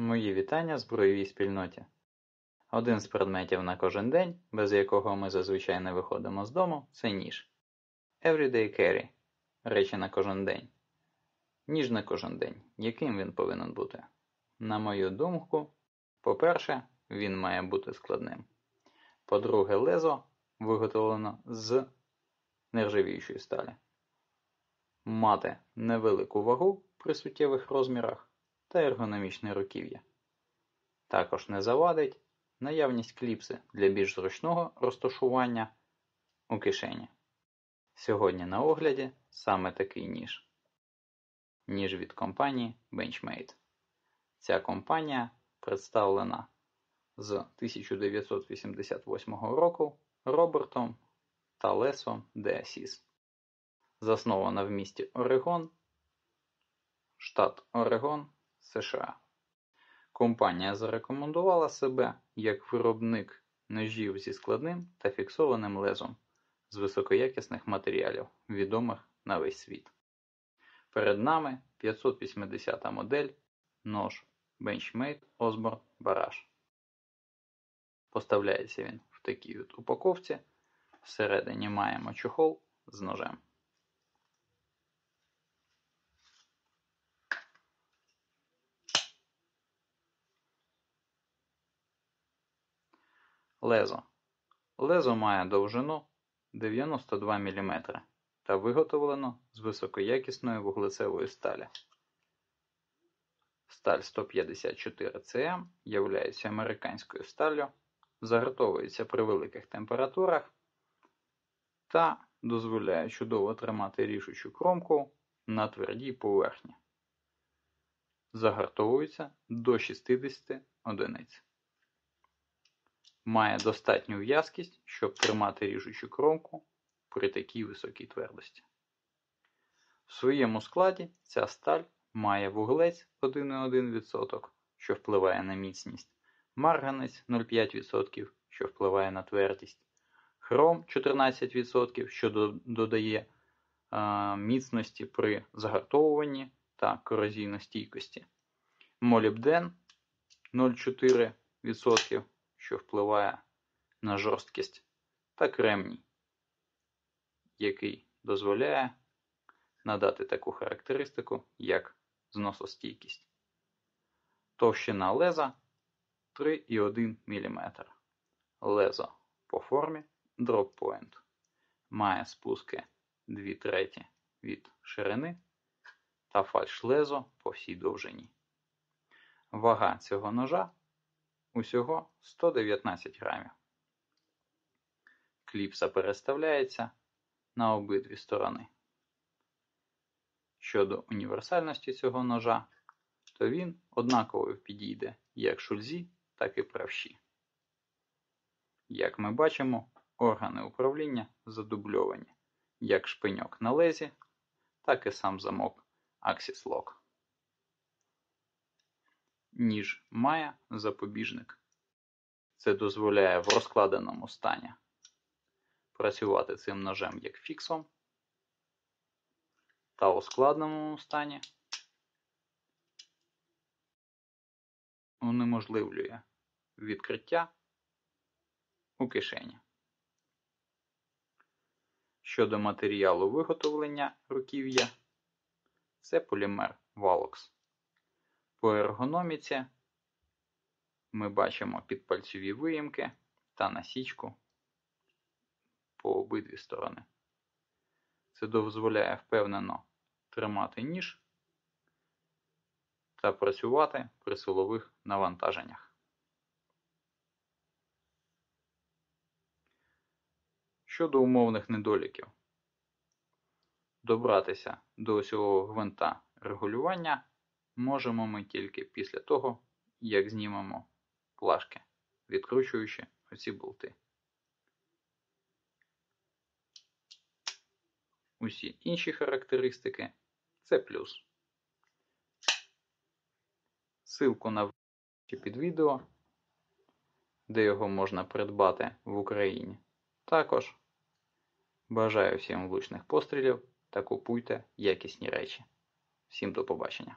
Мої вітання збройовій спільноті. Один з предметів на кожен день, без якого ми зазвичай не виходимо з дому, це ніж. Everyday carry – речі на кожен день. Ніж на кожен день. Яким він повинен бути? На мою думку, по-перше, він має бути складним. По-друге, лезо виготовлено з нержавіючої сталі. Мати невелику вагу при суттєвих розмірах та ергономічне руків'я. Також не завадить наявність кліпси для більш зручного розташування у кишені. Сьогодні на огляді саме такий ніж. Ніж від компанії Benchmade. Ця компанія представлена з 1988 року Робертом та Лесом де Асіс. Заснована в місті Орегон, штат Орегон, США. Компанія зарекомендувала себе як виробник ножів зі складним та фіксованим лезом з високоякісних матеріалів, відомих на весь світ. Перед нами 580 модель нож Benchmade Osborne Barrage. Поставляється він в такій от упаковці. Всередині маємо чохол з ножем. Лезо. Лезо має довжину 92 мм та виготовлено з високоякісної вуглецевої сталі. Сталь 154 cm являється американською сталлю, загартовується при великих температурах та дозволяє чудово тримати рішучу кромку на твердій поверхні. Загартовується до 60 одиниць. Має достатню в'язкість, щоб тримати ріжучу кромку при такій високій твердості. В своєму складі ця сталь має вуглець 1,1%, що впливає на міцність, марганець 0,5%, що впливає на твердість, хром 14%, що додає а, міцності при загартовуванні та корозійностійкості, молібден 0,4% що впливає на жорсткість, та кремній, який дозволяє надати таку характеристику, як зносостійкість. Товщина леза 3,1 мм. Лезо по формі drop. Має спуски 2 треті від ширини та фальш лезо по всій довжині. Вага цього ножа Усього 119 грамів. Кліпса переставляється на обидві сторони. Щодо універсальності цього ножа, то він однаково підійде як шульзі, так і правші. Як ми бачимо, органи управління задубльовані як шпиньок на лезі, так і сам замок Axis Lock ніж має запобіжник. Це дозволяє в розкладеному стані працювати цим ножем як фіксом, та у складеному стані унеможливлює відкриття у кишені. Щодо матеріалу виготовлення руків'я, це полімер Valox. По ергономіці ми бачимо підпальцеві виїмки та насічку по обидві сторони. Це дозволяє впевнено тримати ніж та працювати при силових навантаженнях. Щодо умовних недоліків, добратися до осьового гвинта регулювання можемо ми тільки після того, як знімемо плашки, відкручуючи оці болти. Усі інші характеристики це плюс. Силку на під відео, де його можна придбати в Україні. Також бажаю всім влучних пострілів та купуйте якісні речі. Всім до побачення!